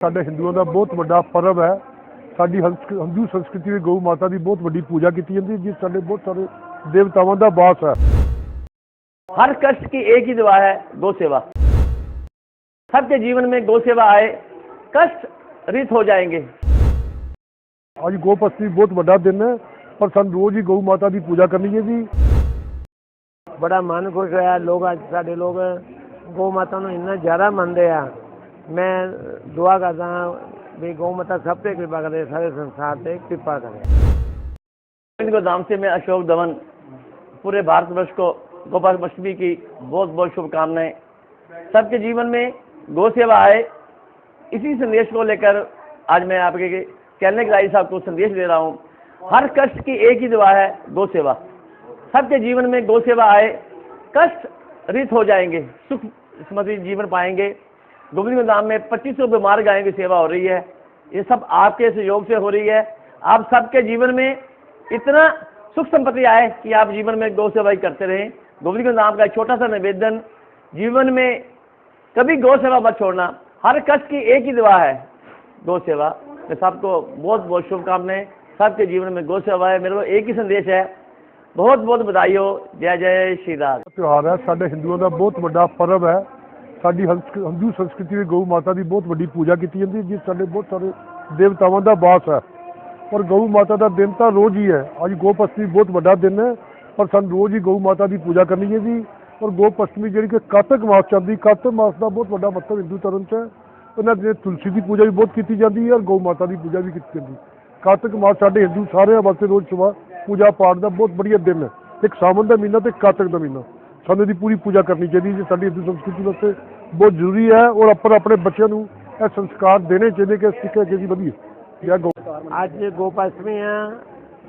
ਸਾਡੇ ਹਿੰਦੂਆਂ ਦਾ ਬਹੁਤ ਵੱਡਾ ਪਰਵ ਹੈ ਸਾਡੀ ਹੰਸ- ਹਿੰਦੂ ਸੰਸਕ੍ਰਿਤੀ ਵਿੱਚ ਗਊ ਮਾਤਾ ਦੀ ਬਹੁਤ ਵੱਡੀ ਪੂਜਾ ਕੀਤੀ ਜਾਂਦੀ ਹੈ ਜਿਸ ਸਾਡੇ ਬਹੁਤ ਸਾਰੇ ਦੇਵਤਾਵਾਂ ਦਾ ਵਾਸ ਹੈ हर कष्ट की एक ही दुआ है गौ सेवा सबके जीवन में गौ सेवा आए कष्ट रित हो जाएंगे ਅੱਜ ਗੋਪਸ਼ਟਮੀ ਬਹੁਤ ਵੱਡਾ ਦਿਨ ਹੈ ਪਰ ਸਾਨੂੰ ਰੋਜ਼ ਹੀ ਗਊ ਮਾਤਾ ਦੀ ਪੂਜਾ ਕਰਨੀ ਹੈ ਜੀ ਬੜਾ ਮਨ ਖੁਸ਼ ਹੋਇਆ ਲੋਕ ਅੱਜ ਸਾਡੇ ਲੋਕ ਗਊ ਮਾਤਾ ਨੂੰ ਇੰਨਾ ਜ਼ਿਆਦਾ ਮੰਨਦੇ ਆ मैं दुआ करदा भी गौ माता सब पे कृपा करे, सारे संसार पे कृपा करे। गोदाम से मैं अशोक धवन, पूरे भारतवर्ष को गोपाल अष्टमी की बहुत बहुत शुभकामनाएँ। सबके जीवन में गौ सेवा आए, इसी संदेश को लेकर आज मैं आपके कहने के राय साहब को संदेश दे रहा हूँ, हर कष्ट की एक ही दुआ है गौ सेवा। सबके जीवन में गौ सेवा आए, कष्ट रित हो जाएँगे, सुख समझ जीवन पाएँगे डुबली गोदाम में पच्चीस सौ बीमार गायों की सेवा हो रही है। ये सब आपके सहयोग से हो रही है। आप सबके जीवन में इतना सुख संपत्ति आए कि आप जीवन में गौ सेवाई करते रहें। डुबली गोदाम का छोटा सा निवेदन, जीवन में कभी गौ सेवा मत छोड़ना। हर कष्ट की एक ही दवा है, गौ सेवा। मैं सबको बहुत बहुत शुभकामनाएँ। सबके जीवन में गौ सेवा है। मेरे को एक ही संदेश है। बहुत बहुत बधाई हो। जय जय श्री राम। त्यौहार है। साढ़े हिंदुओं का बहुत बड़ा पर्व है। ਸਾਡੀ ਹੰਸ- ਹਿੰਦੂ ਸੰਸਕ੍ਰਿਤੀ ਵਿੱਚ ਗਊ ਮਾਤਾ ਦੀ ਬਹੁਤ ਵੱਡੀ ਪੂਜਾ ਕੀਤੀ ਜਾਂਦੀ ਹੈ, ਜਿਸ ਸਾਡੇ ਬਹੁਤ ਸਾਰੇ ਦੇਵਤਾਵਾਂ ਦਾ ਵਾਸ ਹੈ। ਪਰ ਗਊ ਮਾਤਾ ਦਾ ਦਿਨ ਤਾਂ ਰੋਜ਼ ਹੀ ਹੈ। ਅੱਜ ਗੋਪਸ਼ਟਮੀ ਬਹੁਤ ਵੱਡਾ ਦਿਨ ਹੈ, ਪਰ ਸਾਨੂੰ ਰੋਜ਼ ਹੀ ਗਊ ਮਾਤਾ ਦੀ ਪੂਜਾ ਕਰਨੀ ਹੈ। ਜੀ ਔਰ ਗੋਪਸ਼ਟਮੀ ਜਿਹੜੀ ਕਿ ਕਾਤਕ ਮਾਸ ਚੱਲਦੀ ਕਾਤਕ ਮਾਸ ਦਾ ਬਹੁਤ ਵੱਡਾ ਮਹੱਤਵ ਹਿੰਦੂ ਧਰਮ 'ਚ ਹੈ। ਉਹਨਾਂ ਦੇ ਤੁਲਸੀ ਦੀ ਪੂਜਾ ਵੀ ਬਹੁਤ ਕੀਤੀ ਜਾਂਦੀ ਹੈ ਔਰ ਗਊ ਮਾਤਾ ਦੀ ਪੂਜਾ ਵੀ ਕੀਤੀ ਜਾਂਦੀ ਹੈ। ਕਾਤਕ ਮਾਸ ਸਾਡੇ ਹਿੰਦੂ ਸਾਰਿਆਂ ਵਾਸਤੇ ਰੋਜ਼ ਸਵੇਰ ਪੂਜਾ ਪਾਠ ਦਾ ਬਹੁਤ ਵਧੀਆ ਦਿਨ ਹੈ। ਇੱਕ ਸਾਵਣ ਦਾ ਮਹੀਨਾ ਤੇ ਕਾਤਕ ਦਾ ਮਹੀਨਾ। ਸਾਨੂੰ ਇਹਦੀ ਪੂਰੀ ਪੂਜਾ ਕਰਨੀ ਚਾਹੀਦੀ ਹੈ ਸਾਡੀ ਹਿੰਦੂ ਸੰਸਕ੍ਰਿਤੀ ਵਾਸਤੇ ਬਹੁਤ ਜ਼ਰੂਰੀ ਹੈ ਔਰ ਆਪਾਂ ਆਪਣੇ ਬੱਚਿਆਂ ਨੂੰ ਇਹ ਸੰਸਕਾਰ ਦੇਣੇ ਚਾਹੀਦੇ ਕਿ ਸਿੱਖਿਆ ਕਿ ਜੀ ਵਧੀਆ ਜੈ ਗਊ ਅੱਜ ਗੋਪਾਸ਼ਟਮੀ ਆ।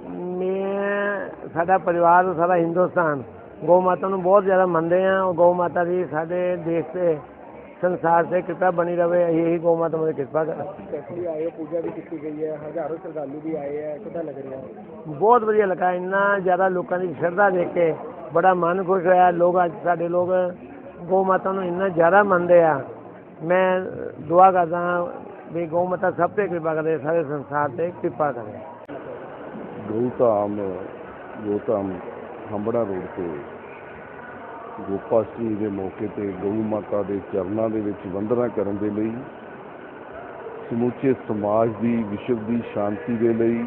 ਮੈਂ ਸਾਡਾ ਪਰਿਵਾਰ ਸਾਰਾ ਹਿੰਦੁਸਤਾਨ। ਗਊ ਮਾਤਾ ਨੂੰ ਬਹੁਤ ਜ਼ਿਆਦਾ ਮੰਨਦੇ ਆ। ਉਹ ਗਊ ਮਾਤਾ ਦੀ ਸਾਡੇ ਦੇਸ਼ ਤੇ ਸੰਸਾਰ ਤੇ ਕਿਰਪਾ ਬਣੀ ਰਵੇ। ਇਹੀ ਗਊ ਮਾਤਾ ਮੁझे ਕਿਰਪਾ ਕਰ ਸਪੈਸ਼ਲੀ ਆਏ ਪੂਜਾ ਵੀ ਕੀਤੀ ਗਈ ਹੈ। ਹਜ਼ਾਰੋਂ ਸ਼ਰਧਾਲੂ ਵੀ ਆਏ ਹੈ ਕਿੱਦਾਂ ਲੱਗ ਰਿਹਾ? ਬਹੁਤ ਵਧੀਆ ਲੱਗਾ। ਇੰਨਾ ਜ਼ਿਆਦਾ ਲੋਕਾਂ ਦੀ ਸ਼ਰਧਾ ਦੇਖ ਕੇ ਬੜਾ ਮਨ ਖੁਸ਼ ਹੋਇਆ। ਲੋਕ ਅੱਜ ਸਾਡੇ ਲੋਕ ਗੋ ਮਾਤਾ ਨੂੰ ਇੰਨਾ ਜ਼ਿਆਦਾ ਮੰਨਦੇ ਆ। ਮੈਂ ਦੁਆ ਕਰਦਾ ਹਾਂ ਵੀ ਗਊ ਮਾਤਾ ਸਭ ਤੇ ਕਿਰਪਾ ਕਰੇ, ਸਾਰੇ ਸੰਸਾਰ ਤੇ ਕਿਰਪਾ ਕਰੇ। ਗਊਧਾਮ ਗੋਧਾਮ ਹੰਬੜਾ ਰੋਡ ਤੇ ਗੋਪਾਸ਼ਟਮੀ ਦੇ ਮੌਕੇ ਤੇ ਗਊ ਮਾਤਾ ਦੇ ਚਰਨਾਂ ਦੇ ਵਿੱਚ ਵੰਦਨਾ ਕਰਨ ਦੇ ਲਈ, ਸਮੁੱਚੇ ਸਮਾਜ ਦੀ ਵਿਸ਼ਵ ਦੀ ਸ਼ਾਂਤੀ ਦੇ ਲਈ,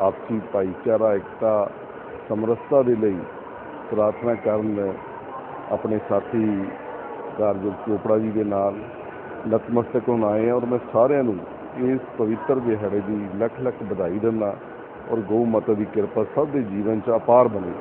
ਆਪਸੀ ਭਾਈਚਾਰਾ ਇਕਤਾ ਸਮਰਸਤਾ ਦੇ ਲਈ ਪ੍ਰਾਰਥਨਾ ਕਰਨ ਆਪਣੇ ਸਾਥੀ ਕਾਰਜੋਗ ਚੋਪੜਾ ਜੀ ਦੇ ਨਾਲ ਨਤਮਸਤਕ ਹੋਣ ਆਏ ਹਾਂ ਔਰ ਮੈਂ ਸਾਰਿਆਂ ਨੂੰ ਇਸ ਪਵਿੱਤਰ ਦਿਹਾੜੇ ਦੀ ਲੱਖ ਲੱਖ ਵਧਾਈ ਦਿੰਦਾ ਔਰ ਗਊ ਮਾਤਾ ਦੀ ਕਿਰਪਾ ਸਭ ਦੇ ਜੀਵਨ 'ਚ ਅਪਾਰ ਬਣੇ।